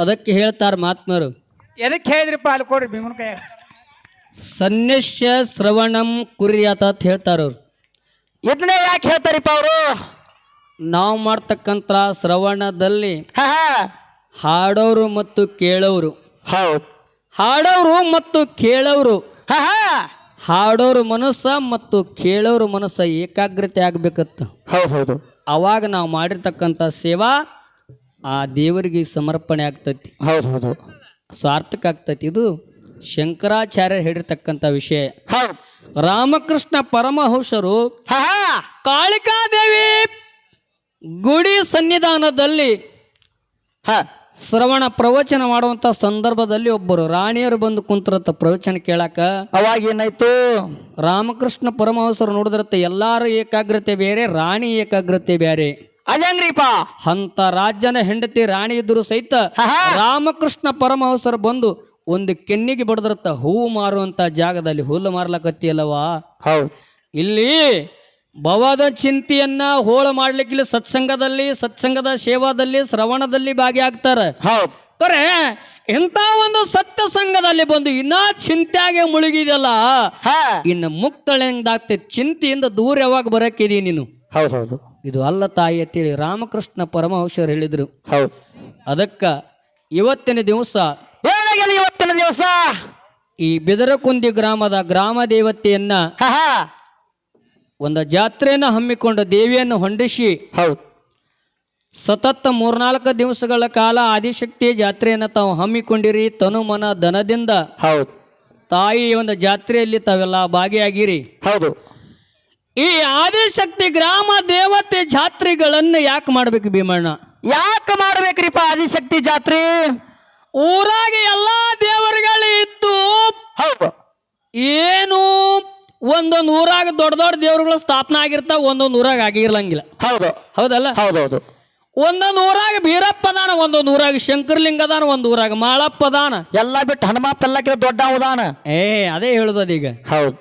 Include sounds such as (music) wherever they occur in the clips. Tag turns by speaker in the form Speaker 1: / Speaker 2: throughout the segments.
Speaker 1: ಅದಕ್ಕೆ ಹೇಳ್ತಾರ ಮಹಾತ್ಮರು.
Speaker 2: ಎದಕ್ಕೆ ಹೇಳಿದ್ರಿಪ್ಪ ಅಲ್ಲಿ ಕೊಡ್ರಿ ಭೀಮನ ಕೈ
Speaker 1: ಸನ್ಯಸ್ಯ ಶ್ರವಣಂ ಕುರಿಯತ ಅಂತ ಹೇಳ್ತಾರ ಅವ್ರು.
Speaker 3: ಇದನ್ನೇ ಯಾಕೆ ಹೇಳ್ತಾರಿಪ್ಪ ಅವರು?
Speaker 1: ನಾವು ಮಾಡ್ತಕ್ಕಂಥ ಶ್ರವಣದಲ್ಲಿ
Speaker 3: ಹಾ
Speaker 1: ಹಾಡೋರು ಮತ್ತು ಕೇಳೋರು.
Speaker 3: ಹೌದು.
Speaker 1: ಹಾಡೋರು ಮತ್ತು ಕೇಳೋರು.
Speaker 3: ಹಾ.
Speaker 1: ಹಾಡೋರು ಮನಸ್ಸ ಮತ್ತು ಕೇಳೋರು ಮನಸ್ಸ ಏಕಾಗ್ರತೆ ಆಗ್ಬೇಕತ್ತ.
Speaker 3: ಹೌದು ಹೌದು.
Speaker 1: ಅವಾಗ ನಾವು ಮಾಡಿರ್ತಕ್ಕಂಥ ಸೇವಾ ಆ ದೇವರಿಗೆ ಸಮರ್ಪಣೆ ಆಗ್ತೈತಿ.
Speaker 3: ಹೌದು ಹೌದು
Speaker 1: ಸಾರ್ಥಕ ಆಗ್ತೈತಿ. ಇದು ಶಂಕರಾಚಾರ್ಯ ಹೇಳಿರ್ತಕ್ಕಂಥ ವಿಷಯ.
Speaker 3: ಹೌದು.
Speaker 1: ರಾಮಕೃಷ್ಣ ಪರಮಹಂಸರು ಕಾಳಿಕಾದೇವಿ ಗುಡಿ ಸನ್ನಿಧಾನದಲ್ಲಿ
Speaker 3: ಹಾ.
Speaker 1: ಶ್ರವಣ ಪ್ರವಚನ ಮಾಡುವಂತ ಸಂದರ್ಭದಲ್ಲಿ ಒಬ್ಬರು ರಾಣಿಯರು ಬಂದು ಕುಂತಿರತ್ತ ಪ್ರವಚನ ಕೇಳಾಕ
Speaker 3: ಅವಾಗ ಏನಾಯ್ತು?
Speaker 1: ರಾಮಕೃಷ್ಣ ಪರಮಹಂಸರು ನೋಡಿದ್ರತ್ತ ಎಲ್ಲಾರು ಏಕಾಗ್ರತೆ ಬೇರೆ ರಾಣಿ ಏಕಾಗ್ರತೆ ಬೇರೆ.
Speaker 3: ಅದಂಗ್ರಿಪ್ಪ
Speaker 1: ಅಂತ ರಾಜ್ಯನ ಹೆಂಡತಿ ರಾಣಿ ಇದ್ರು ಸಹಿತ ರಾಮಕೃಷ್ಣ ಪರಮಹಂಸರು ಬಂದು ಒಂದು ಕೆನ್ನಿಗೆ ಬಡದ್ರತ್ತ ಹೂವು ಮಾರುವಂತ ಜಾಗದಲ್ಲಿ ಹುಲ್ಲು ಮಾರ್ಲಕತ್ತಿಯಲ್ಲವಾ ಇಲ್ಲಿ ಭವದ ಚಿಂತೆಯನ್ನ ಹೋಳ ಮಾಡ್ಲಿಕ್ಕೆ ಇಲ್ಲಿ ಸತ್ಸಂಗದಲ್ಲಿ ಸತ್ಸಂಗದ ಸೇವಾದಲ್ಲಿ ಶ್ರವಣದಲ್ಲಿ ಭಾಗಿಯಾಗ್ತಾರೆ ಕರೆ ಇಂಥ ಒಂದು ಸತ್ಯ ಸಂಘದಲ್ಲಿ ಬಂದು ಇನ್ನ ಚಿಂತೆಯಾಗೆ ಮುಳುಗಿದೆಯಲ್ಲ? ಇನ್ನು ಮುಕ್ತಳೆಂದಾಗ್ತೈತಿ ಚಿಂತೆಯಿಂದ ದೂರ ಯಾವಾಗ ಬರಕ್ಕಿದೀನಿ ನೀನು?
Speaker 3: ಹೌದು ಹೌದು.
Speaker 1: ಇದು ಅಲ್ಲ ತಾಯಿ ಅಂತೇಳಿ ರಾಮಕೃಷ್ಣ ಪರಮಹಂಸರು ಹೇಳಿದರು.
Speaker 3: ಹೌದು.
Speaker 1: ಅದಕ್ಕ ಇವತ್ತಿನ ದಿವಸ
Speaker 3: ಇವತ್ತಿನ ದಿವಸ?
Speaker 1: ಈ ಬಿದರಕುಂದಿ ಗ್ರಾಮದ ಗ್ರಾಮ ದೇವತೆಯನ್ನ ಒಂದು ಜಾತ್ರೆಯನ್ನು ಹಮ್ಮಿಕೊಂಡು ದೇವಿಯನ್ನು ಹೊಂಡಿಸಿ
Speaker 3: ಹೌದು.
Speaker 1: ಸತತ ಮೂರ್ನಾಲ್ಕು ದಿವಸಗಳ ಕಾಲ ಆದಿಶಕ್ತಿ ಜಾತ್ರೆಯನ್ನು ತಾವು ಹಮ್ಮಿಕೊಂಡಿರಿ. ತನು ಮನ ದನದಿಂದ
Speaker 3: ಹೌದು.
Speaker 1: ತಾಯಿ ಒಂದು ಜಾತ್ರೆಯಲ್ಲಿ ತಾವೆಲ್ಲ ಭಾಗಿಯಾಗಿರಿ.
Speaker 3: ಹೌದು.
Speaker 1: ಈ ಆದಿಶಕ್ತಿ ಗ್ರಾಮ ದೇವತೆ ಜಾತ್ರೆಗಳನ್ನು ಯಾಕೆ ಮಾಡ್ಬೇಕು ಭೀಮಣ್ಣ?
Speaker 3: ಯಾಕೆ ಮಾಡ್ಬೇಕ್ರಿಪ್ಪ ಆದಿಶಕ್ತಿ ಜಾತ್ರೆ?
Speaker 1: ಊರಾಗ ಎಲ್ಲಾ ದೇವರುಗಳು ಇತ್ತು
Speaker 3: ಹೌದು.
Speaker 1: ಏನು ಒಂದೊಂದು ಊರಾಗ ದೊಡ್ಡ ದೊಡ್ಡ ದೇವರುಗಳು ಸ್ಥಾಪನೆ ಆಗಿರ್ತಾವ ಒಂದೊಂದು ಊರಾಗ ಆಗಿರ್ಲಂಗಿಲ್ಲ
Speaker 3: ಹೌದು.
Speaker 1: ಹೌದಲ್ಲ?
Speaker 3: ಹೌದೌದು.
Speaker 1: ಒಂದೊಂದು ಊರಾಗ ಬೀರಪ್ಪ ಅದಾನ ಒಂದೊಂದು ಊರಾಗ ಶಂಕರ್ಲಿಂಗ ಅದಾನ ಒಂದು ಊರಾಗ ಮಾಳಪ್ಪ ಅದಾನ.
Speaker 3: ಎಲ್ಲ ಬಿಟ್ಟು ಹನುಮಪ್ಪ ಎಲ್ಲಕ್ಕಿಂತ ದೊಡ್ಡ ಉದಾನ
Speaker 1: ಏ ಅದೇ ಹೇಳುದು ಅದೀಗ
Speaker 3: ಹೌದು.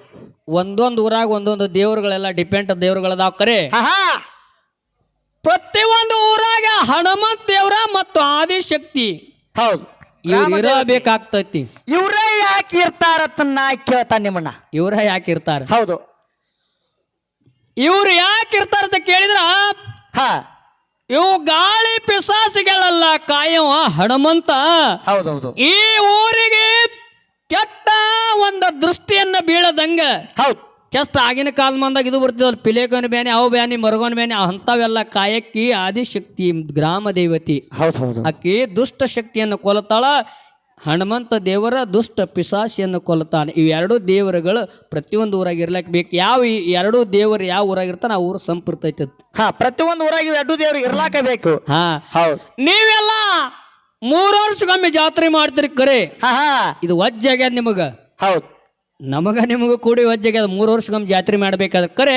Speaker 1: ಒಂದೊಂದು ಊರಾಗ ಒಂದೊಂದು ದೇವರುಗಳೆಲ್ಲ ಡಿಪೆಂಡ್ ದೇವರುಗಳದಾವ ಕರೆ.
Speaker 3: ಒಂದು
Speaker 1: ಪ್ರತಿಯೊಂದು ಊರಾಗ ಹನುಮಂತ ದೇವರ ಮತ್ತು ಆದಿಶಕ್ತಿ.
Speaker 3: ಹೌದು.
Speaker 1: ಇರಬೇಕಾಗ್ತೈತಿ
Speaker 3: ಇವ್ರೇ ಯಾಕೆ ಇರ್ತಾರ ನಾ ಕೇಳ್ತಾನೆ ನಿಮ್ಮಣ್ಣ
Speaker 1: ಇವ್ರ ಯಾಕೆ ಇರ್ತಾರ?
Speaker 3: ಹೌದು.
Speaker 1: ಇವ್ರು ಯಾಕೆ ಇರ್ತಾರಂತ ಕೇಳಿದ್ರ?
Speaker 3: ಹಾ.
Speaker 1: ಇವು ಗಾಳಿ ಪಿಸಾಸಿಗಳಲ್ಲ ಕಾಯವ ಹನುಮಂತ.
Speaker 3: ಹೌದೌದು.
Speaker 1: ಈ ಊರಿಗೆ ಕೆಟ್ಟ ಒಂದು ದೃಷ್ಟಿಯನ್ನ ಬೀಳದಂಗ
Speaker 3: ಹೌದು.
Speaker 1: ಕೆಷ್ಟ ಆಗಿನ ಕಾಲ ಮಂದಾಗ ಇದು ಬರ್ತದಲ್ಲ ಪಿಲೇಕನ ಬ್ಯಾನಿ ಅವು ಬ್ಯಾನಿ ಮರಗೋನ್ ಬ್ಯಾನಿ ಅಂಥವೆಲ್ಲ ಕಾಯಕ್ಕಿ ಆದಿಶಕ್ತಿ ಗ್ರಾಮ ದೇವತಿ.
Speaker 3: ಹೌದು ಹೌದು.
Speaker 1: ಆಕಿ ದುಷ್ಟ ಶಕ್ತಿಯನ್ನು ಕೊಲತಾಳ ಹನುಮಂತ ದೇವರ ದುಷ್ಟ ಪಿಶಾಸಿಯನ್ನು ಕೊಲ್ತಾನೆ ಇವೆರಡೂ ದೇವರುಗಳು ಪ್ರತಿಯೊಂದು ಊರಾಗ ಇರ್ಲಕ್ ಬೇಕು. ಯಾವ ಈ ಎರಡೂ ದೇವರು ಯಾವ ಊರಾಗ ಇರ್ತಾನೆ ಆ ಊರು ಸಂಪೃತೈತಿ
Speaker 3: ಹಾ ಪ್ರತಿಯೊಂದು ಊರಾಗ ಎರಡು ದೇವರು ಇರ್ಲಾಕ ಬೇಕು.
Speaker 1: ಹಾ.
Speaker 3: ಹೌದು.
Speaker 1: ನೀವೆಲ್ಲ ಮೂರು ವರ್ಷಕ್ಕೊಮ್ಮೆ ಜಾತ್ರೆ ಮಾಡ್ತಿರಿ ಕರೆ.
Speaker 3: ಹಾ ವಜ್ಜ
Speaker 1: ಇದು ವಜ್ಜಾಗ್ಯದ ನಿಮಗ.
Speaker 3: ಹೌದು.
Speaker 1: ನಮಗ ನಿಮಗೂ ಕೂಡಿ ವಜ್ಜಾಗ್ಯದ ಮೂರು ವರ್ಷಕ್ಕೊಮ್ಮೆ ಜಾತ್ರೆ ಮಾಡಬೇಕಾದ್ರೆ ಕರೆ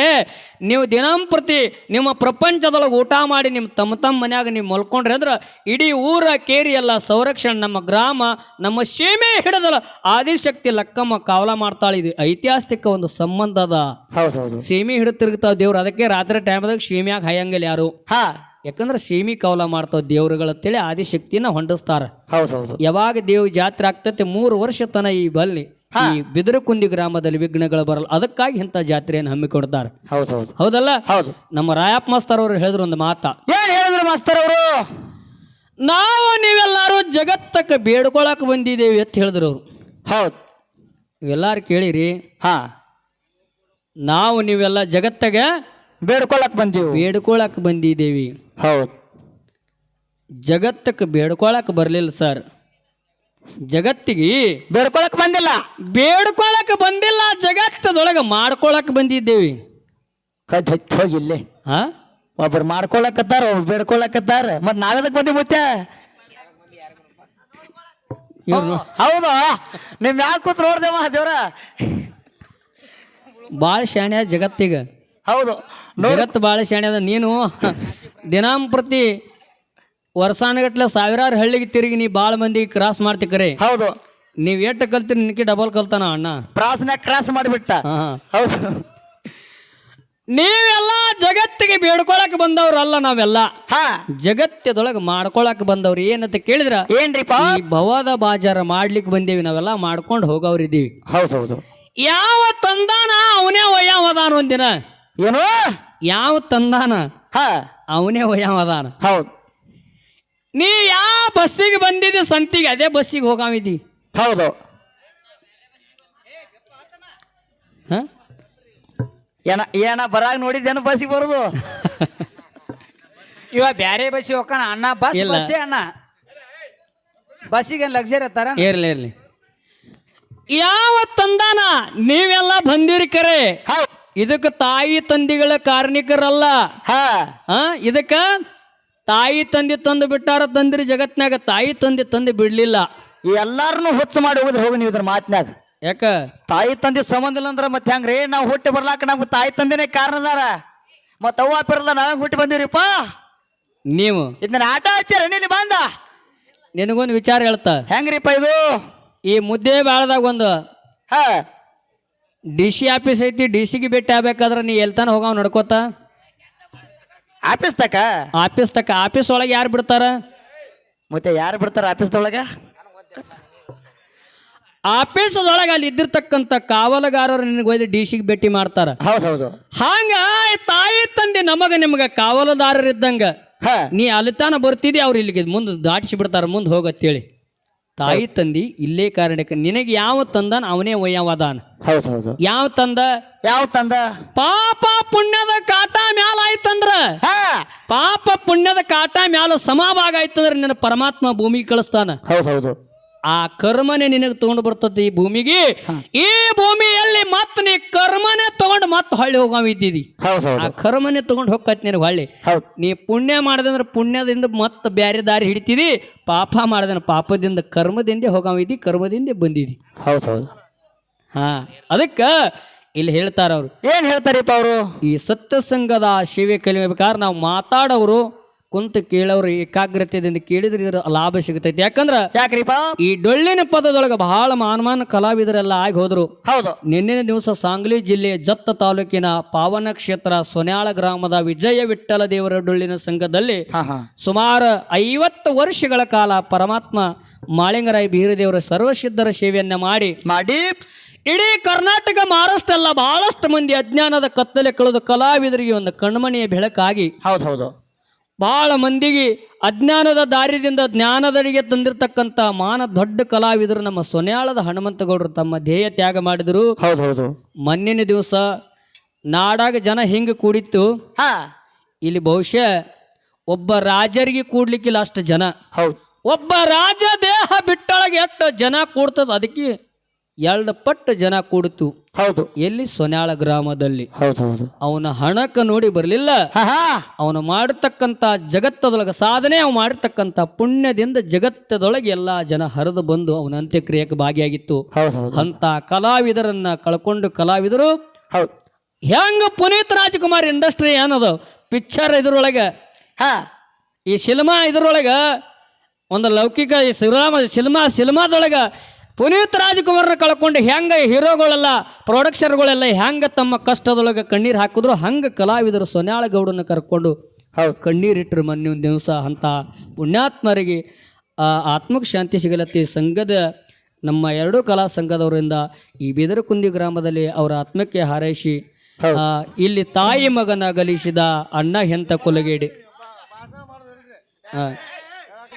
Speaker 1: ನೀವು ದಿನಂಪ್ರತಿ ನಿಮ್ಮ ಪ್ರಪಂಚದೊಳಗೆ ಊಟ ಮಾಡಿ ನಿಮ್ಮ ತಮ್ಮ ತಮ್ಮ ಮನ್ಯಾಗ ನೀವು ಮಲ್ಕೊಂಡ್ರೆ ಅಂದ್ರೆ ಇಡೀ ಊರ ಕೇರಿ ಎಲ್ಲ ಸಂರಕ್ಷಣೆ ನಮ್ಮ ಗ್ರಾಮ ನಮ್ಮ ಸೀಮೆ ಹಿಡದಲ್ಲ ಆದಿಶಕ್ತಿ ಲಕ್ಕಮ್ಮ ಕಾವಲ ಮಾಡ್ತಾಳೆ. ಇದು ಐತಿಹಾಸಿಕ ಒಂದು ಸಂಬಂಧ ಅದ.
Speaker 3: ಹೌದು ಹೌದು.
Speaker 1: ಸೀಮೆ ಹಿಡಿದು ತಿರುಗ್ತಾವ ದೇವ್ರು. ಅದಕ್ಕೆ ರಾತ್ರಿ ಟೈಮ್ದಾಗ ಸೀಮ್ಯಾಗ ಹಾಯಂಗಿಲ್ಲ ಯಾರು?
Speaker 3: ಹಾ.
Speaker 1: ಯಾಕಂದ್ರೆ ಸೀಮಿ ಕೌಲ ಮಾಡ್ತಾವ ದೇವ್ರುಗಳಂತೇಳಿ ಆದಿಶಕ್ತಿನ ಹೊಂಡಿಸ್ತಾರ.
Speaker 3: ಹೌದು ಹೌದು
Speaker 1: ಯಾವಾಗ ದೇವ್ ಜಾತ್ರೆ ಆಗ್ತೈತೆ ಮೂರು ವರ್ಷ ತನ ಈ ಬಲ್ಲಿ ಈ ಬಿದರಕುಂದಿ ಗ್ರಾಮದಲ್ಲಿ ವಿಘ್ನಗಳು ಬರಲ್ಲ. ಅದಕ್ಕಾಗಿ ಇಂಥ ಜಾತ್ರೆಯನ್ನು ಹಮ್ಮಿಕೊಡ್ತಾರೆ.
Speaker 3: ಹೌದು ಹೌದು
Speaker 1: ಹೌದಲ್ಲ?
Speaker 3: ಹೌದು.
Speaker 1: ನಮ್ಮ ರಾಯಪ್ಪ ಮಾಸ್ತರ್ ಅವರು ಹೇಳಿದ್ರು ಒಂದು ಮಾತ.
Speaker 3: ಏನ್ ಹೇಳಿದ್ರು ಮಾಸ್ತರ್ ಅವರು?
Speaker 1: ನಾವು ನೀವೆಲ್ಲರೂ ಜಗತ್ತಕ್ಕೆ ಬೇಡ್ಕೊಳಕ್ ಬಂದಿದ್ದೇವೆ ಅಂತ ಹೇಳಿದ್ರು ಅವರು.
Speaker 3: ಹೌದು.
Speaker 1: ಇವೆಲ್ಲಾರು ಕೇಳಿರಿ.
Speaker 3: ಹಾ.
Speaker 1: ನಾವು ನೀವೆಲ್ಲ ಜಗತ್ತಗೆ
Speaker 3: ಬೇಡ್ಕೊಳಕ್ ಬಂದೀವಿ.
Speaker 1: ಬೇಡ್ಕೊಳಕ್ ಬಂದಿದ್ದೇವೆ.
Speaker 3: ಹೌದು.
Speaker 1: ಜಗತ್ತಕ್ಕೆ ಬೇಡ್ಕೊಳಕ್ ಬರಲಿಲ್ಲ ಸರ್. ಜಗತ್ತಿಗೆ
Speaker 3: ಬೇಡ್ಕೊಳಕ್ ಬಂದಿಲ್ಲ.
Speaker 1: ಬೇಡ್ಕೊಳಕ್ ಬಂದಿಲ್ಲ ಜಗತ್ತದೊಳಗೆ ಮಾಡ್ಕೊಳಕ್ ಬಂದಿದ್ದೇವೆ.
Speaker 3: ಕದ್ ಹಚ್ಚಿ ಹೋಗಿ ಇಲ್ಲಿ.
Speaker 1: ಹಾ
Speaker 3: ಒಬ್ರು ಮಾಡ್ಕೊಳಕತ್ತಾರ ಒಬ್ರು ಬೇಡ್ಕೊಳಕತ್ತಾರ. ಮತ್ ನಾವೆದಕ್ ಬಂದಿ ಮುತ್ಯ
Speaker 1: ಇವ್ರು
Speaker 3: ಹೌದು ನಿಮ್ ಯಾಕೆ ಕೂತ್ ನೋಡ್ದೇವ ದೇವ್ರ
Speaker 1: ಭಾಳ ಶಾಣೆ ಜಗತ್ತಿಗೆ.
Speaker 3: ಹೌದು.
Speaker 1: ಜಗತ್ತು ಭಾಳ ಶಾಣೆ ಅದ ನೀನು. ದಿನಾಂಪ್ರತಿ ವರ್ಷಾನುಗಟ್ಲೆ ಸಾವಿರಾರು ಹಳ್ಳಿಗೆ ತಿರುಗಿ ನೀ ಭಾಳ ಮಂದಿ ಕ್ರಾಸ್ ಮಾಡ್ತಿ ಕರೆ.
Speaker 3: ಹೌದು.
Speaker 1: ನೀವು ಎಷ್ಟು ಕಲ್ತೀರಿ ನಿನಗೆ ಡಬಲ್ ಕಲ್ತಾನ ಅಣ್ಣ?
Speaker 3: ಪ್ರಾಸ್ನ್ಯಾಗ ಕ್ರಾಸ್ ಮಾಡಿಬಿಟ್ಟ. ಹೌದು.
Speaker 1: ನೀವೆಲ್ಲ ಜಗತ್ತಿಗೆ ಬೇಡ್ಕೊಳಕ್ ಬಂದವ್ರಲ್ಲ ನಾವೆಲ್ಲ. ಜಗತ್ತದೊಳಗೆ ಮಾಡ್ಕೊಳಕ್ ಬಂದವ್ರು ಏನಂತ ಕೇಳಿದ್ರ?
Speaker 3: ಏನ್ರಿಪ್ಪ?
Speaker 1: ಈ ಭವದ ಬಾಜಾರ ಮಾಡ್ಲಿಕ್ಕೆ ಬಂದೇವಿ ನಾವೆಲ್ಲ ಮಾಡ್ಕೊಂಡು ಹೋಗವ್ರಿದ್ದೀವಿ
Speaker 3: ಹೌದು ಹೌದು.
Speaker 1: ಯಾವ ತಂದಾನ ಅವನೇ ಒಯ್ಯಾವದಾನ ಒಂದಿನ?
Speaker 3: ಏನು?
Speaker 1: ಯಾವ ತಂದಾನ?
Speaker 3: ಹಾ.
Speaker 1: ಅವನೇ ಒಯ್ಯಾವದಾನ
Speaker 3: ಹೌದು.
Speaker 1: ನೀ ಯಾ ಬಸ್ಸಿಗೆ ಬಂದಿದ್ದಿ ಸಂತಿಗೆ ಅದೇ ಬಸ್ಸಿಗೆ ಹೋಗಾವಿದ್ದಿ
Speaker 3: ಹೌದು.
Speaker 1: ಹಾ?
Speaker 3: ಏನ ಏನ ಬರಾಗ ನೋಡಿದ್ದೇನು ಬಸ್ಸಿಗೆ ಬರುದು? (laughs)
Speaker 2: ಇವ ಬ್ಯಾರೆ ಬಸ್ಸಿಗೆ ಹೋಗೋಣ ಅಣ್ಣ ಬಸ್
Speaker 1: ಇಲ್ಲ.
Speaker 2: ಬಸ್ಸೇ ಅಣ್ಣ. ಬಸ್ಸಿಗೆ ಲಕ್ಸರಿ ಅತ್ತಾರ
Speaker 1: ಇರ್ಲಿ ಇರ್ಲಿ. ಯಾವ ತಂದಾನ ನೀವೆಲ್ಲ ಬಂದಿರಿ ಕರೆ?
Speaker 3: ಹೌದು.
Speaker 1: ಇದಕ್ಕೆ ತಾಯಿ ತಂದಿಗಳ ಕಾರಣಿಕರಲ್ಲ.
Speaker 3: ಹಾ.
Speaker 1: ಇದಕ್ಕ ತಾಯಿ ತಂದೆ ತಂದು ಬಿಟ್ಟಾರ ತಂದ್ರಿ ಜಗತ್ನಾಗ ತಾಯಿ ತಂದೆ ತಂದು ಬಿಡ್ಲಿಲ್ಲ.
Speaker 3: ಎಲ್ಲಾರನು ಹುಚ್ಚ ಮಾಡಿ ಹೋಗಿದ್ರೆ ಹೋಗಿ ನೀವು ಇದ್ರ ಮಾತಿನಾಗ
Speaker 1: ಯಾಕ?
Speaker 3: ತಾಯಿ ತಂದೆ ಸಂಬಂಧ ಇಲ್ಲ ಅಂದ್ರೆ ಮತ್ತೆ ಹೆಂಗ್ರಿ? ನಾವು ಹುಟ್ಟಿ ಬರ್ಲಾಕ ನಮ್ಗೆ ತಾಯಿ ತಂದೆನೇ ಕಾರಣದಾರ ಮತ್ತ ಅವ್ವ ಅಪ್ಪಿರಲ್ಲ ನಾವೇ ಹುಟ್ಟಿ ಬಂದಿವ್ರಿಪ್ಪ?
Speaker 1: ನೀವು.
Speaker 3: ಇದನ್ನ ಆಟ ಹಚ್ಚಾರ ನೀನು ಬಂದ.
Speaker 1: ನಿನಗೊಂದು ವಿಚಾರ ಹೇಳ್ತಾ.
Speaker 3: ಹೆಂಗ್ರಿಪ್ಪ ಇದು?
Speaker 1: ಈ ಮುದ್ದೆ ಬಾಳದಾಗ ಒಂದು
Speaker 3: ಹಾ.
Speaker 1: ಡಿ ಸಿ ಆಫೀಸ್ ಐತಿ ಡಿ ಸಿಗೆ ಭೇಟಿ ಆಗ್ಬೇಕಾದ್ರೆ ನೀ ಎಲ್ತಾನ ಹೋಗಾವ್ ನಡ್ಕೋತ?
Speaker 3: ಆಫೀಸ್ ತಕ?
Speaker 1: ಆಫೀಸ್ ತಕ. ಆಫೀಸ್ ಒಳಗೆ ಯಾರು ಬಿಡ್ತಾರ?
Speaker 3: ಮತ್ತೆ ಯಾರು ಬಿಡ್ತಾರ ಆಫೀಸ್ದೊಳಗ
Speaker 1: ಆಫೀಸದೊಳಗೆ ಅಲ್ಲಿ ಇದ್ದಿರ್ತಕ್ಕಂಥ ಕಾವಲುಗಾರರು ನಿನಗೆ ಒಯ್ದು ಡಿ ಸಿಗೆ ಭೇಟಿ ಮಾಡ್ತಾರ.
Speaker 3: ಹೌದು ಹೌದು.
Speaker 1: ಹಂಗ ತಾಯಿ ತಂದೆ ನಮಗ ನಿಮಗ ಕಾವಲುದಾರರಿದ್ದಂಗ
Speaker 3: ಹಾ.
Speaker 1: ನೀ ಅಲ್ಲಿತಾನ ಬರ್ತಿದ್ದಿ ಅವ್ರು ಇಲ್ಲಿಗೆ ಮುಂದೆ ದಾಟಿಸಿ ಬಿಡ್ತಾರ ಮುಂದೆ ಹೋಗತ್ತೇಳಿ ತಾಯಿ ತಂದಿ ಇಲ್ಲೇ ಕಾರಣಕ್ಕೆ ನಿನಗೆ ಯಾವ ತಂದಾನ ಅವನೇ ಒಯ್ಯವದಾನ
Speaker 3: ಹೌದು ಹೌದು.
Speaker 1: ಯಾವ ತಂದ?
Speaker 3: ಯಾವ ತಂದ?
Speaker 1: ಪಾಪ ಪುಣ್ಯದ ಕಾಟ ಮ್ಯಾಲ ಆಯ್ತಂದ್ರ? ಪಾಪ ಪುಣ್ಯದ ಕಾಟ ಮ್ಯಾಲ ಸಮಭಾಗ ಆಯ್ತಂದ್ರ ನಿನ್ನ ಪರಮಾತ್ಮ ಭೂಮಿಗೆ ಕಳಿಸ್ತಾನ.
Speaker 3: ಹೌದು ಹೌದು.
Speaker 1: ಆ ಕರ್ಮನೆ ನಿನಗೆ ತಗೊಂಡು ಬರ್ತದೆ ಈ ಭೂಮಿಗೆ. ಈ ಭೂಮಿಯಲ್ಲಿ ಮತ್ ನೀ ಕರ್ಮನೆ ತಗೊಂಡು ಮತ್ತೆ ಹೊಳ್ಳಿ ಹೋಗಾವಿದ್ದೀದಿ
Speaker 3: ಇದ್ದಿದಿ.
Speaker 1: ಆ ಕರ್ಮನೆ ತಗೊಂಡು ಹೋಗತ್ ನಿನಗೆ ಹೊಳ್ಳಿ.
Speaker 3: ಹೌದು.
Speaker 1: ನೀ ಪುಣ್ಯ ಮಾಡಿದಂದ್ರೆ ಪುಣ್ಯದಿಂದ ಮತ್ತೆ ಬ್ಯಾರೆ ದಾರಿ ಹಿಡಿತಿದಿ. ಪಾಪ ಮಾಡಿದ್ರೆ ಪಾಪದಿಂದ ಕರ್ಮದಿಂದ ಹೋಗಾವಿದ್ದಿ ಕರ್ಮದಿಂದ ಬಂದಿದಿ
Speaker 3: ಹೌದು ಹೌದು.
Speaker 1: ಹಾ ಅದಕ್ಕ ಇಲ್ಲಿ ಹೇಳ್ತಾರ ಅವರು.
Speaker 3: ಏನ್ ಹೇಳ್ತಾರಿಪ್ಪ ಅವರು?
Speaker 1: ಈ ಸತ್ಯಸಂಗದ ಸೇವೆ ಕಲಿಬೇಕಾದ್ರೆ ನಾವು ಮಾತಾಡೋರು ಕುಂತು ಕೇಳೋರು ಏಕಾಗ್ರತೆಯಿಂದ ಕೇಳಿದ್ರೆ ಇದ್ರ ಲಾಭ ಸಿಗುತ್ತೈತಿ ಯಾಕಂದ್ರ
Speaker 3: ಯಾಕ್ರಿಪ್ಪ?
Speaker 1: ಈ ಡೊಳ್ಳಿನ ಪದದೊಳಗೆ ಬಹಳ ಮಾನಮಾನ ಕಲಾವಿದರೆಲ್ಲ ಆಗಿ ಹೋದ್ರು.
Speaker 3: ಹೌದು.
Speaker 1: ನಿನ್ನೆ ದಿವಸ ಸಾಂಗ್ಲಿ ಜಿಲ್ಲೆ ಜತ್ತ ತಾಲೂಕಿನ ಪಾವನ ಕ್ಷೇತ್ರ ಸೊನ್ಯಾಳ ಗ್ರಾಮದ ವಿಜಯ ವಿಠ್ಠಲ ದೇವರ ಡೊಳ್ಳಿನ ಸಂಘದಲ್ಲಿ ಸುಮಾರು ಐವತ್ತು ವರ್ಷಗಳ ಕಾಲ ಪರಮಾತ್ಮ ಮಾಳಿಂಗರಾಯ್ ಬೀರದೇವರ ಸರ್ವಸಿದ್ಧರ ಸೇವೆಯನ್ನ ಮಾಡಿ
Speaker 3: ಮಾಡಿ
Speaker 1: ಇಡೀ ಕರ್ನಾಟಕ ಮಹಾರಾಷ್ಟ್ರ ಎಲ್ಲ ಬಹಳಷ್ಟು ಮಂದಿ ಅಜ್ಞಾನದ ಕತ್ತಲೆ ಕಳೆದು ಕಲಾವಿದರಿಗೆ ಒಂದು ಕಣ್ಮಣಿಯ ಬೆಳಕಾಗಿ
Speaker 3: ಹೌದು ಹೌದು
Speaker 1: ಬಹಳ ಮಂದಿಗೆ ಅಜ್ಞಾನದ ದಾರಿದಿಂದ ಜ್ಞಾನದರಿಗೆ ತಂದಿರತಕ್ಕಂಥ ಮಾನ ದೊಡ್ಡ ಕಲಾವಿದರು ನಮ್ಮ ಸೊನ್ಯಾಳದ ಹನುಮಂತಗೌಡರು ತಮ್ಮ ಧ್ಯೇಯ ತ್ಯಾಗ ಮಾಡಿದರು.
Speaker 3: ಹೌದು ಹೌದು
Speaker 1: ಮೊನ್ನಿನ ದಿವಸ ನಾಡಾಗ ಜನ ಹಿಂಗೆ ಕೂಡಿತ್ತು.
Speaker 3: ಹಾ.
Speaker 1: ಇಲ್ಲಿ ಬಹುಶಃ ಒಬ್ಬ ರಾಜರಿಗೆ ಕೂಡ್ಲಿಕ್ಕಿಲ್ಲ ಅಷ್ಟು ಜನ.
Speaker 3: ಹೌದು.
Speaker 1: ಒಬ್ಬ ರಾಜ ದೇಹ ಬಿಟ್ಟೊಳಗೆ ಎಷ್ಟು ಜನ ಕೂಡ್ತದ ಅದಕ್ಕೆ ಎರಡು ಪಟ್ಟು ಜನ ಕೂಡಿತು.
Speaker 3: ಹೌದು.
Speaker 1: ಎಲ್ಲಿ ಸೊನ್ಯಾಳ ಗ್ರಾಮದಲ್ಲಿ?
Speaker 3: ಹೌದು ಹೌದು.
Speaker 1: ಅವನ ಹಣಕ ನೋಡಿ ಬರಲಿಲ್ಲ. ಅವನು ಮಾಡತಕ್ಕಂತ ಜಗತ್ತದೊಳಗೆ ಸಾಧನೆ ಅವು ಮಾಡಿರ್ತಕ್ಕಂತ ಪುಣ್ಯದಿಂದ ಜಗತ್ತದೊಳಗೆ ಎಲ್ಲಾ ಜನ ಹರಿದು ಬಂದು ಅವನ ಅಂತ್ಯಕ್ರಿಯೆಗೆ ಭಾಗಿಯಾಗಿತ್ತು. ಅಂತ ಕಲಾವಿದರನ್ನ ಕಳ್ಕೊಂಡು ಕಲಾವಿದರು
Speaker 3: ಹೌದು.
Speaker 1: ಹೆಂಗ ಪುನೀತ್ ರಾಜ್ಕುಮಾರ್ ಇಂಡಸ್ಟ್ರಿ ಏನದು? ಪಿಕ್ಚರ್ ಇದ್ರೊಳಗೆ
Speaker 3: ಹಾ.
Speaker 1: ಈ ಸಿನಿಮಾ ಇದ್ರೊಳಗ ಒಂದು ಲೌಕಿಕ ಈ ಸಿನಿಮಾ ಸಿನಿಮಾ ಸಿನಿಮಾದೊಳಗೆ ಪುನೀತ್ ರಾಜ್ಕುಮಾರ್ನ ಕಳ್ಕೊಂಡು ಹೆಂಗೆ ಹೀರೋಗಳೆಲ್ಲ ಪ್ರೊಡಕ್ಷನ್ಗಳೆಲ್ಲ ಹೆಂಗೆ ತಮ್ಮ ಕಷ್ಟದೊಳಗೆ ಕಣ್ಣೀರು ಹಾಕಿದ್ರು ಹಂಗೆ ಕಲಾವಿದರು ಸೊನ್ಯಾಳ ಗೌಡನ ಕರ್ಕೊಂಡು
Speaker 3: ಹೌದು.
Speaker 1: ಕಣ್ಣೀರಿಟ್ಟರು ಮೊನ್ನೆ ಒಂದು ದಿವಸ ಅಂತ ಪುಣ್ಯಾತ್ಮರಿಗೆ ಆ ಆತ್ಮಕ್ಕೆ ಶಾಂತಿ ಸಿಗಲತ್ತಿ ಸಂಘದ ನಮ್ಮ ಎರಡೂ ಕಲಾ ಸಂಘದವರಿಂದ ಈ ಬಿದರಕುಂದಿ ಗ್ರಾಮದಲ್ಲಿ ಅವರ ಆತ್ಮಕ್ಕೆ ಹಾರೈಸಿ ಇಲ್ಲಿ ತಾಯಿ ಮಗನ ಗಲಿಸಿದ ಅಣ್ಣ ಹೆಂತ ಕೊಲಗೇಡಿ.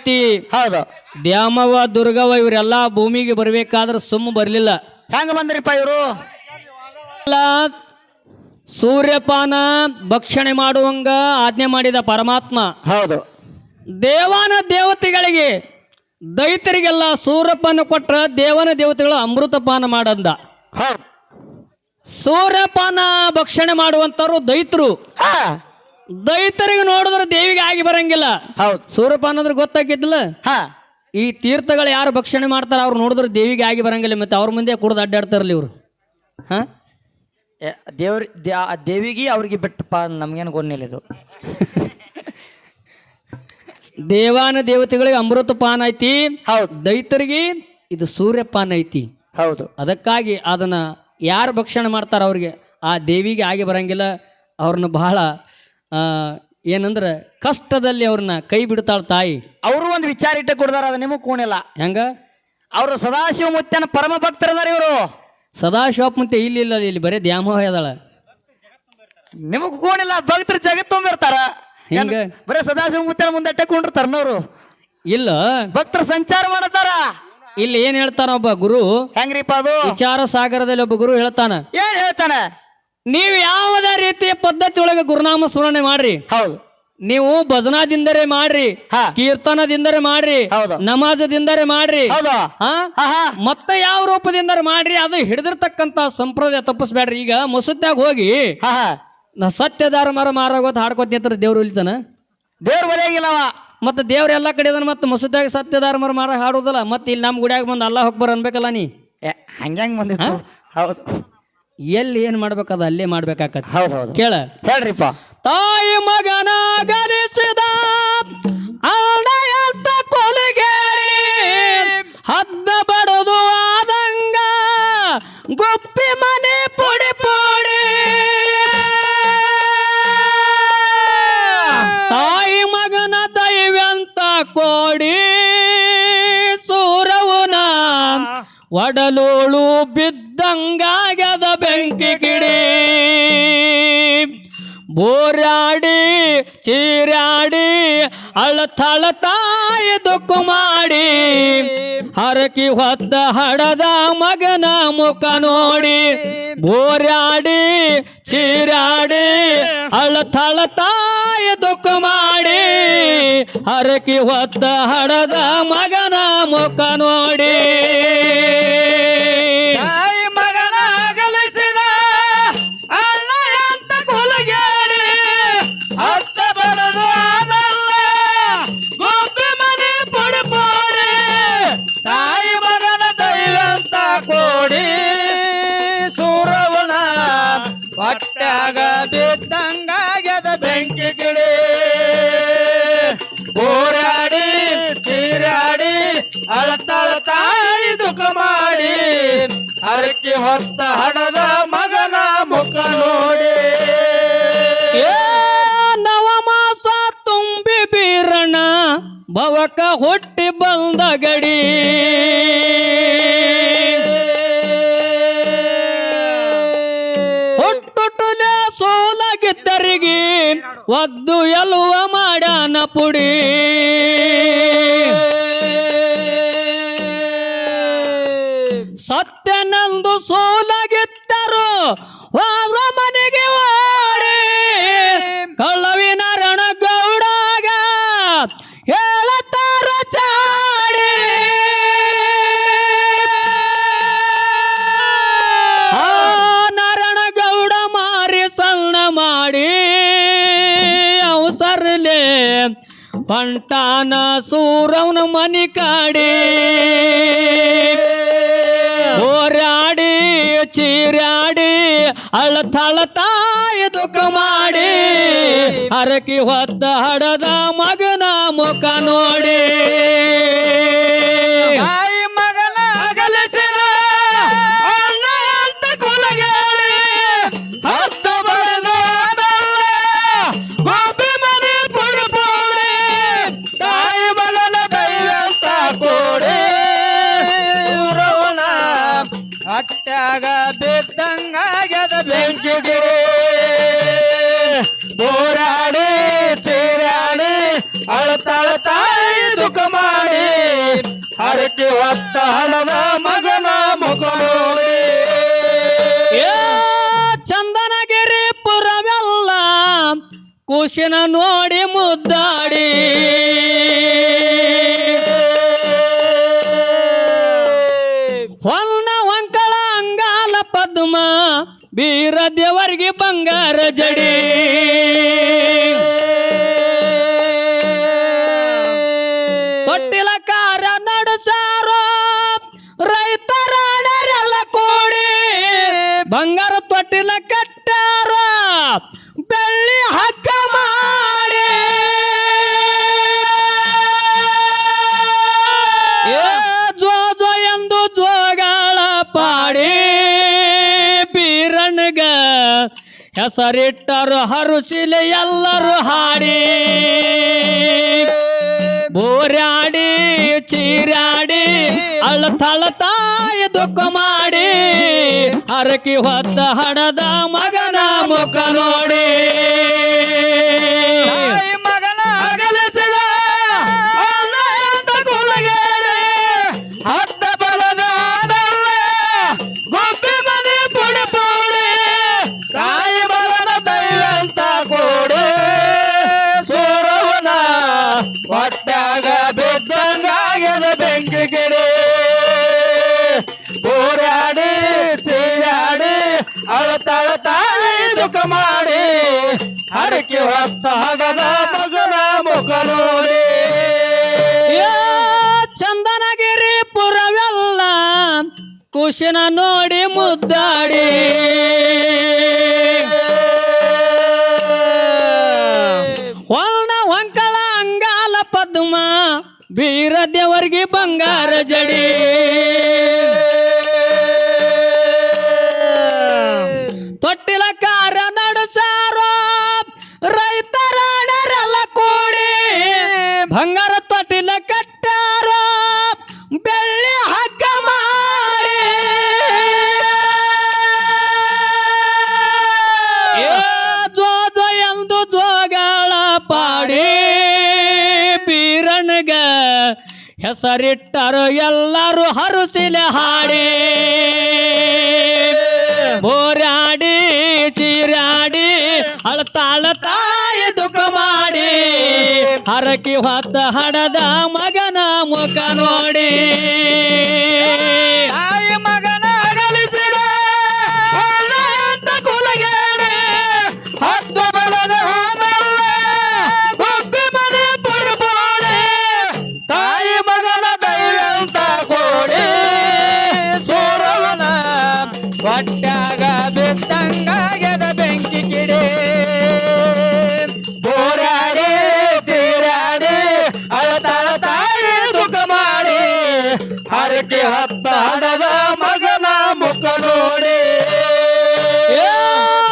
Speaker 1: ಆ, ತಿ
Speaker 3: ಹೌದು.
Speaker 1: ದ್ಯಾಮವ್ವ ದುರ್ಗವ್ವ ಇವರೆಲ್ಲ ಭೂಮಿಗೆ ಬರ್ಬೇಕಾದ್ರೆ ಸುಮ್ಮ ಬರಲಿಲ್ಲ.
Speaker 3: ಹೆಂಗ ಬಂದ್ರಿಪ್ಪ ಇವರು?
Speaker 1: ಸೂರ್ಯಪಾನ ಭಕ್ಷಣೆ ಮಾಡುವಂಗ ಆಜ್ಞೆ ಮಾಡಿದ ಪರಮಾತ್ಮ.
Speaker 3: ಹೌದು.
Speaker 1: ದೇವಾನ ದೇವತೆಗಳಿಗೆ ದೈತರಿಗೆಲ್ಲ ಸೂರ್ಯಪಾನ ಕೊಟ್ರ ದೇವನ ದೇವತೆಗಳು ಅಮೃತಪಾನ ಮಾಡಂದ.
Speaker 3: ಹೌದು.
Speaker 1: ಸೂರ್ಯಪಾನ ಭಕ್ಷಣೆ ಮಾಡುವಂತವ್ರು ದೈತರು.
Speaker 3: ಹಾ.
Speaker 1: ದೈತರಿಗೆ ನೋಡಿದ್ರೆ ದೇವಿಗೆ ಆಗಿ ಬರಂಗಿಲ್ಲ.
Speaker 3: ಹೌದು.
Speaker 1: ಸೂರ್ಯಪಾನ ಅಂದ್ರೆ ಗೊತ್ತಾಗಿದ್ದಿಲ್ಲ
Speaker 3: ಹಾ.
Speaker 1: ಈ ತೀರ್ಥಗಳು ಯಾರು ಭಕ್ಷಣೆ ಮಾಡ್ತಾರ ಅವ್ರು ನೋಡಿದ್ರೆ ದೇವಿಗೆ ಆಗಿ ಬರಂಗಿಲ್ಲ ಮತ್ತೆ ಅವ್ರ ಮುಂದೆ ಕುಡ್ದು ಅಡ್ಡಾಡ್ತಾರಲ್ಲ ಇವರು. ಹಾ?
Speaker 3: ದೇವ್ರ ದೇವಿಗೆ ಅವ್ರಿಗೆ ಬಿಟ್ಟಪ್ಪ ನಮ್ಗೇನು ಗೊನ್ನಿಲ್ಲ ಇದು.
Speaker 1: ದೇವಾನ ದೇವತೆಗಳಿಗೆ ಅಮೃತ ಪಾನ ಐತಿ
Speaker 3: ಹೌದು.
Speaker 1: ದೈತರಿಗೆ ಇದು ಸೂರ್ಯಪಾನ ಐತಿ.
Speaker 3: ಹೌದು.
Speaker 1: ಅದಕ್ಕಾಗಿ ಅದನ್ನ ಯಾರು ಭಕ್ಷಣೆ ಮಾಡ್ತಾರ ಅವ್ರಿಗೆ ಆ ದೇವಿಗೆ ಆಗಿ ಬರಂಗಿಲ್ಲ ಅವ್ರನ್ನ ಬಹಳ ಏನಂದ್ರೆ ಕಷ್ಟದಲ್ಲಿ ಅವ್ರನ್ನ ಕೈ ಬಿಡ್ತಾಳ ತಾಯಿ.
Speaker 3: ಅವರು ಒಂದು ವಿಚಾರ ಇಟ್ಟು ಕೊಡ್ದಾರ ಅದು ನಿಮಗ್ ಕೂಣಿಲ್ಲ
Speaker 1: ಹೆಂಗ?
Speaker 3: ಅವರು ಸದಾಶಿವ ಮುತ್ತನ ಪರಮ ಭಕ್ತರದಾರ ಇವರು.
Speaker 1: ಸದಾಶಿವಪ್ಪ ಮುತ್ತೆ ಇಲ್ಲಿ ಇಲ್ಲ ಇಲ್ಲಿ ಬರೀ ದ್ಯಾಮೋಹ ಇದಾಳ
Speaker 3: ನಿಮಗ್ ಕೂಣಿಲ್ಲ ಭಕ್ತರು ಜಗತ್ ತುಂಬಿರ್ತಾರ.
Speaker 1: ಹೆಂಗ?
Speaker 3: ಬರೀ ಸದಾಶಿವ ಮುತ್ತನ ಮುಂದೆ ಅಟ್ಟೆ ಕುಂಡಿರ್ತಾರನವ್ರು
Speaker 1: ಇಲ್ಲ.
Speaker 3: ಭಕ್ತರು ಸಂಚಾರ ಮಾಡತಾರ
Speaker 1: ಇಲ್ಲಿ ಏನ್ ಹೇಳ್ತಾನ ಒಬ್ಬ ಗುರು?
Speaker 3: ಹೆಂಗ್ರಿಪ್ಪ ಅದು?
Speaker 1: ವಿಚಾರ ಸಾಗರದಲ್ಲಿ ಒಬ್ಬ ಗುರು ಹೇಳ್ತಾನ.
Speaker 3: ಏನ್ ಹೇಳ್ತಾನ?
Speaker 1: ನೀವು ಯಾವುದೇ ರೀತಿಯ ಪದ್ಧತಿ ಒಳಗೆ ಗುರುನಾಮ ಸ್ಮರಣೆ ಮಾಡ್ರಿ?
Speaker 3: ಹೌದು.
Speaker 1: ನೀವು ಭಜನಾದಿಂದರೆ ಮಾಡ್ರಿ
Speaker 3: ಹಾ.
Speaker 1: ಕೀರ್ತನದಿಂದರೇ ಮಾಡ್ರಿ
Speaker 3: ಹೌದು.
Speaker 1: ನಮಾಜದಿಂದರೇ ಮಾಡ್ರಿ ಮತ್ತೆ ಯಾವ ರೂಪದಿಂದರೆ ಮಾಡ್ರಿ ಅದು ಹಿಡಿದಿರ್ತಕ್ಕಂತ ಸಂಪ್ರದಾಯ ತಪ್ಪಿಸ್ಬೇಡ್ರಿ. ಈಗ ಮಸೂದ್ಯಾಗ ಹೋಗಿ ನಾ ಸತ್ಯದಾರ ಮರ ಮಾರಾಗೋತ್ ಹಾಡ್ಕೋತ ನಿಂತರ ದೇವ್ರು ಇಲ್ತಾನ?
Speaker 3: ದೇವ್ರ ಬರೆಯಾಗಿಲ್ಲವ
Speaker 1: ಮತ್ತೆ ದೇವ್ರ ಎಲ್ಲಾ ಕಡೆ ಅದನ್ನ ಮತ್ತೆ ಮಸೂದ್ಯಾಗ ಸತ್ಯದಾರ ಮರ ಮಾರ ಹಾಡೋದಲ್ಲ ಮತ್ತೆ ಇಲ್ಲಿ ನಮ್ಮ ಗುಡಿಯಾಗ ಬಂದು ಅಲ್ಲ ಹೋಗ್ಬಾರ ಅನ್ಬೇಕಲ್ಲ ನೀ?
Speaker 3: ಹಂಗ್ಯಾಂಗ್ ಬಂದಿತ್ತು. ಹೌದು.
Speaker 1: ಎಲ್ಲಿ ಏನ್ ಮಾಡ್ಬೇಕದ ಅಲ್ಲೇ ಮಾಡ್ಬೇಕಾಕತ್.
Speaker 3: ಹೌದು
Speaker 1: ಕೇಳ.
Speaker 3: ಹೇಳ್ರಿಪ್ಪ.
Speaker 1: ತಾಯಿ ಮಗನ ಗರಿಸಿದ ಅಣ್ಣಯಂತ ಒಡಲೋಳು ಬಿದ್ದಂಗಾಗದ ಬೆಂಕಿ ಗಿಡಿ. ಬೋರಾಡಿ ಚೀರಾಡಿ ದುಕ್ಕು ಮಾಡಿ ಹರಕಿ ಹೊತ್ತ ಹಡದ ಮಗನ ಮುಖ ನೋಡಿ. ಬೋರಾಡಿ ಚೀರಾಡಿ ದುಕ್ಕು ಮಾಡಿ ಹರಕಿ ಹೊತ್ತ ಹಡದ ಮಗನ ಮುಖ ನೋಡಿ.
Speaker 3: ಹರಕಿ ಹೊತ್ತ ಹಡದ ಮಗನ ಮುಖ ನೋಡಿ.
Speaker 1: ನವಮಾಸ ತುಂಬಿ ಬೀರಣ ಭವಕ ಹುಟ್ಟಿ ಬಂದ ಗಡಿ. ಹುಟ್ಟುಟುಲೆ ಸೋಲಗಿದ್ದರಿಗೆ ಒದ್ದು ಎಲುವ ಮಾಡ್ಯಾನ ಪುಡಿ. ಮಾಡಿ ಅವಸರಲೆ ಪಂಟಾನ ಸೂರವನ ಮನಿ ಕಾಡಿ. ಓರಾಡಿ ಚೀರಾಡಿ ಅಳತಳ ತಾಯಿ ದುಃಖ ಮಾಡಿ. ಹರಕಿ ಹೊತ್ತ ಹಡದ ಮಗನ
Speaker 3: ಅಳತಾಳ ತಾಯಿ ದುಃಖ ಮಾಡಿ ಹರಕೆ ಹೊತ್ತ ಹಣದ ಮಗನ ಮುಖ ನೋಡಿ
Speaker 1: ಏ ಚಂದನಗಿರಿ ಪುರವೆಲ್ಲ ಕುಶಿನ ನೋಡಿ ಮುದ್ದಾಡಿ. ಹೊನ್ನ ಹೊಂಕಳ ಅಂಗಾಲ ಪದ್ಮ, ಬೀರ ದೇವರಿಗೆ ಬಂಗಾರ ಜಡಿ. ಹೆಸರಿಟ್ಟರು ಹರುಸಿಲೆ ಎಲ್ಲರೂ ಹಾಡಿ. ಬೋರಾಡಿ ಚೀರಾಡಿ ಅಳತಳತಾಯಿ ದುಃಖ ಮಾಡಿ ಹರಕಿ ಹೊತ್ತ ಹಣದ ಮಗನ ಮುಖ ನೋಡಿ.
Speaker 3: ಅಳತಾಳ ತಾಯಿ ದುಃಖ ಮಾಡಿ ಹರಕೆ ಹೊತ್ತಾಗದ ಮಗನ ಮುಖ ನೋಡಿ.
Speaker 1: ಚಂದನಗಿರಿ ಪುರವೆಲ್ಲ ಕುಶನ ನೋಡಿ ಮುದ್ದಾಡಿ. ಹೊಲ್ನ ಹೊಂಕಳ ಅಂಗಾಲ ಪದ್ಮ, ಬೀರ ದೇವರಿಗೆ ಬಂಗಾರ ಜಡಿ. ಹೆಸರಿಟ್ಟರು ಎಲ್ಲರೂ ಹರುಸಿಲೆ ಹಾಡಿ. ಬೋರಾಡಿ, ಚೀರಾಡಿ ಅಳತಾಳ ತಾಯಿ ದುಃಖ ಮಾಡಿ. ಹರಕಿ ಹೊತ್ತ ಹಡದ ಮಗನ ಮುಖ ನೋಡಿ.
Speaker 3: ಹತ್ತ ಹಣದ ಮಗನ ಮುಖ ನೋಡಿ.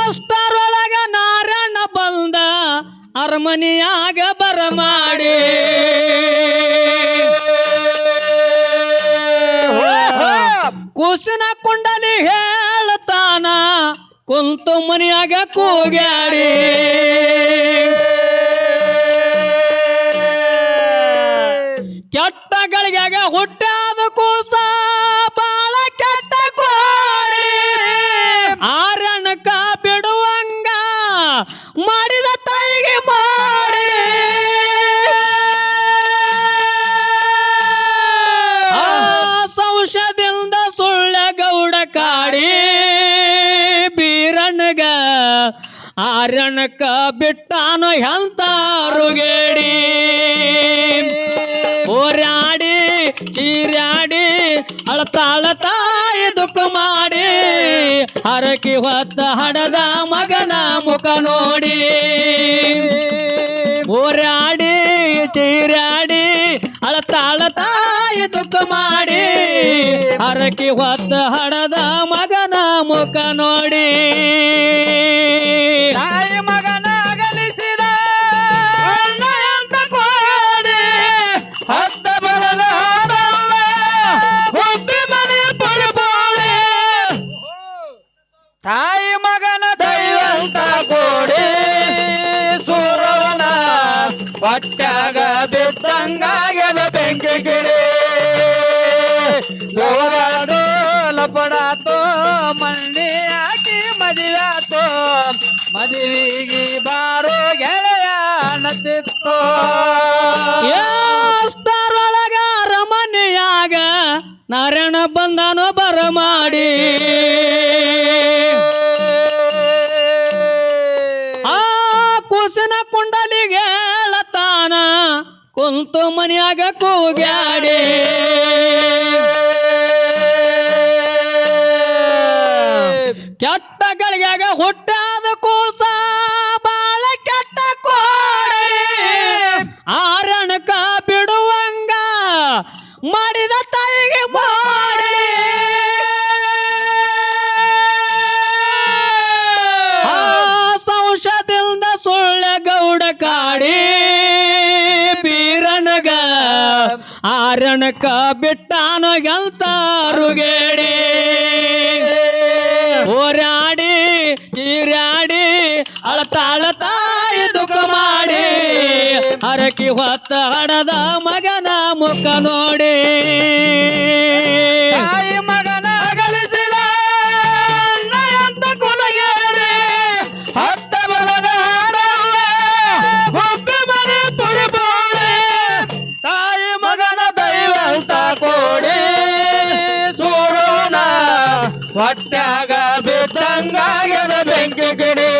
Speaker 1: ಅಷ್ಟರೊಳಗ ನಾರಾಯಣ ಬಂದ ಅರಮನೆಯಾಗ ಬರಮಾಡಿ. ಕುಸಿನ ಕುಂಡಲಿ ಹೇಳ್ತಾನ ಕುಂತು ಮನೆಯಾಗ ಕೂಗ್ಯಾಡಿ. ಗೌಡ ಕಾಡಿ ಬೀರಣ್ಣಗ ಆರಣಕ ಬಿಟ್ಟಾನು ಎಂತಾರುಗೇಡಿ ಓರಾಡಿ ಚೀರ್ಯಾಡಿ ಅಳತಾಳ ತಾಯಿ ದುಃಖ ಮಾಡಿ, ಹರಕಿ ಹೊತ್ತ ಹಡದ ಮಗನ ಮುಖ ನೋಡಿ. ಓರಾಡಿ ಚೀರಾಡಿ ಅಳತಾಳತಾಯಿ ದುಃಖ ಮಾಡಿ ಹರಕಿ ಹೊತ್ತ ಹಡದ ಮಗನ ಮುಖ ನೋಡಿ.
Speaker 3: ತಾಯಿ ಮಗನ ಅಗಲಿಸಿದ ಎಂತ ಕೋಡಿ ಹತ್ತ ಬಲದ ಹುಟ್ಟಿ ಮನೆ ಪುಡಿ ಪುಡಿ ತಾಯಿ ಮಗನ ದೈವಂತ ಕೋಡಿ ಸೂರವನ ಪಟ್ಟಾಗ ಬಿದ್ದಂಗಾಗದ ಬೆಂಕಿ ಗಿಡಿ ಹೋರಾಡು ಲಪಡಾತು, ಮಣ್ಣಿ ಹಾಕಿ ಮದುವೆ ಆತು. ಮದುವೆಗೆ ಬಾರೋ ಗೆಳೆಯ ಅನ್ನತಿತ್ತು
Speaker 1: ಎಷ್ಟರೊಳಗ ಅರಮನೆಯಾಗ ನಾರಾಯಣ ಬಂದನು ಬರಮಾಡಿ ಆ ಕುಸಿನ ಕುಂಡಲಿಗೆ ಹೇಳತಾನ ಕುಂತು ಮನೆಯಾಗ ಕೂಗ್ಯಾಡಿ. ಆರಣಕ ಬಿಡುವಂಗ ಮಾಡಿದ ತಾಯಿಗೆ ಮಾಡಿ. ಸಂಶದಿಂದ ಸುಳ್ಳ ಗೌಡ ಕಾಡಿ ಬೀರನಗ ಆರಣಕ ಬಿಟ್ಟಾನ ಎಂತ ರುಗೇಡಿ ಹರಕಿ ಹೊತ್ತ ಹಡದ ಮಗನ ಮುಖ ನೋಡಿ.
Speaker 3: ತಾಯಿ ಮಗನ ಅಗಲಿಸಿದ ನಯಂತ ಕುಲಗೇರಿ. ಹತ್ತ ಬಲದ ಹುಬ್ಬಿ ಮನೆ ತುಳಿಬೋಡಿ ತಾಯಿ ಮಗನ ದೈವಂತ ಕೋಡಿ. ಸೋಡೋಣ ಹೊಟ್ಟಾಗ ಬಿದ್ದಂಗಾಗ್ಯದ ಬೆಂಕಿ ಗಿಡಿ.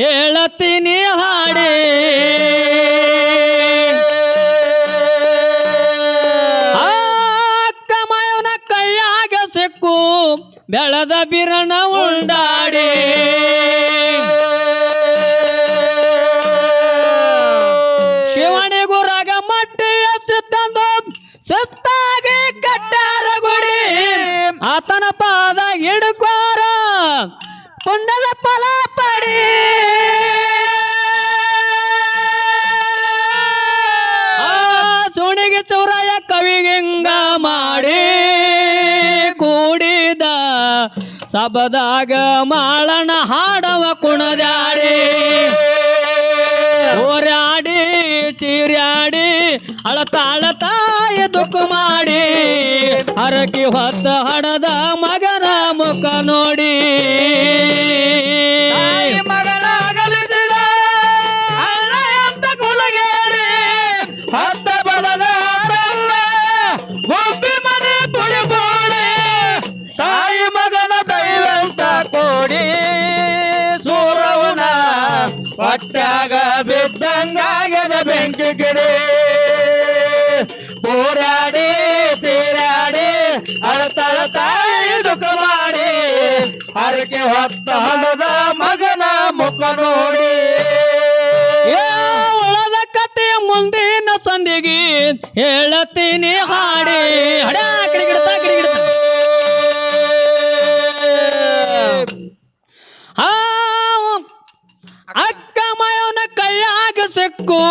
Speaker 1: ಹೇಳತೀನಿ ಹಾಡಿ. ಆ ಕಮಯನ ಕೈಯಾಗ ಸಿಕ್ಕು, ಬೆಳದ ಬಿರಣ ಉಂಡಾಡಿ. ಶಿವನಿಗೂ ರಾಗ ಮಟ್ಟಿ ಎತ್ತು ತಂದು, ಸುತ್ತಾಗಿ ಕಟ್ಟಾರ ಗುಡಿ. ಆತನ ಪಾದ ಹಿಡ್ಕೋರ, ಪುಣ್ಯದ ಫಲ ಮಾಡಿ ಕೂಡಿದ ಸಬದಾಗ ಮಾಳನ ಹಾಡವ ಕುಣದಾಡಿ ಓರಾಡಿ ಚೀರ್ಯಾಡಿ ಅಳತಾಳ ತಾಯಿ ದುಃಖ ಮಾಡಿ. ಹರಕಿ ಹೊತ್ತ ಹಣದ ಮಗನ ಮುಖ ನೋಡಿ.
Speaker 3: ಹೊಟ್ಯಾಗ ಬಿದ್ದಂಗಾಗದ ಬೆಂಕಿ ಗಿಡಿ ಹೋರಾಡಿ ತೀರಾಡಿ ಅಳತಳ ತಾಯಿ ದುಃಖ ಮಾಡಿ. ಹರಕೆ ಹೊತ್ತ ಹಣದ ಮಗನ ಮುಖ ನೋಡಿ.
Speaker 1: ಉಳದ ಕತೆ ಮುಂದಿನ ಸಂದಿಗೆ ಹೇಳತೀನಿ ಹಾಡಿ. ಹಡ ಕಿಡಿಗಿಡ್ತಾ ಸಿಕ್ಕು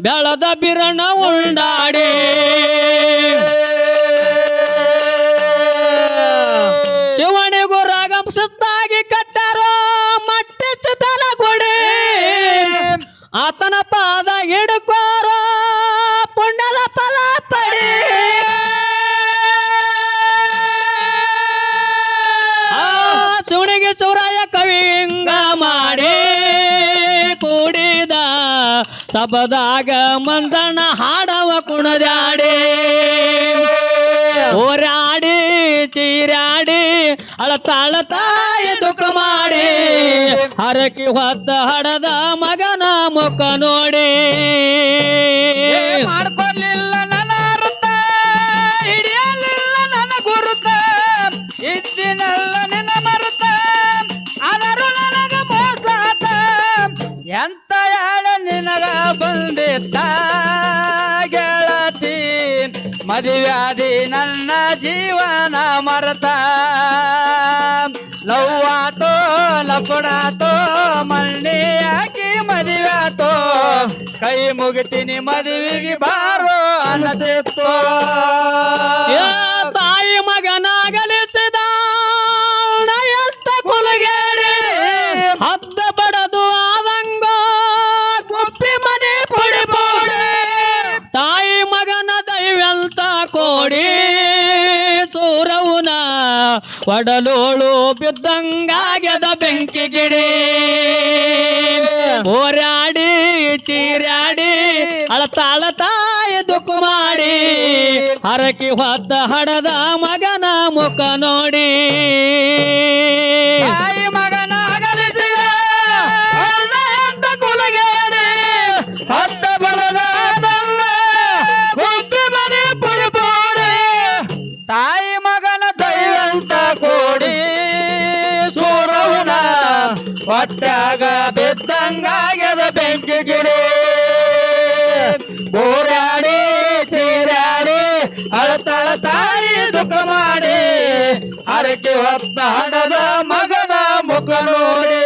Speaker 1: ಬೆಳದ ಬಿರಣ ಉಂಡಾಡಿ. ಸಬದಾಗ ಮಂದನ ಹಾಡವ ಕುಣದಾಡಿ. ಓರಾಡಿ ಚೀರಾಡಿ ಅಳತಾಳ ತಾಯಿ ದುಃಖ ಮಾಡಿ. ಹರಕಿ ಹೊತ್ತ ಹಡದ ಮಗನ ಮುಖ ನೋಡಿ.
Speaker 3: ನಿನಗ ಬಂದಿತ್ತ ಗೆಳತಿ ಮದುವ್ಯಾದಿ ನನ್ನ ಜೀವನ ಮರತ. ಲವ್ವಾತೋ, ಲಪುಡಾತೋ ಹಾಕಿ ಮದುವ್ಯಾತೋ. ಕೈ ಮುಗಿತೀನಿ ಮದುವೆಗೆ ಬಾರೋ ಅನ್ನತಿತ್ತು.
Speaker 1: ತಾಯಿ ಮಗನಾಗಲಿಸಿದ ಒಡಲೋಳು ಬಿದ್ದಂಗಾಗ್ಯದ ಬೆಂಕಿ ಗಿಡಿ. ಹೋರಾಡಿ ಚೀರಾಡಿ ದುಃಖ ಮಾಡಿ ಹರಕಿ ಹೊತ್ತ ಹಡದ ಮಗನ ಮುಖ ನೋಡಿ.
Speaker 3: ಹೊಟ್ಯಾಗ ಬಿದ್ದಂಗಾಗ್ಯದ
Speaker 1: ಚೀರಾಡಿ ಅಳತಳ ತಾಯಿ ದುಃಖ ಮಾಡಿ ಹರಕೆ ಹೊತ್ತ ಹಣದ ಮಗನ ಮುಖ ನೋಡಿ.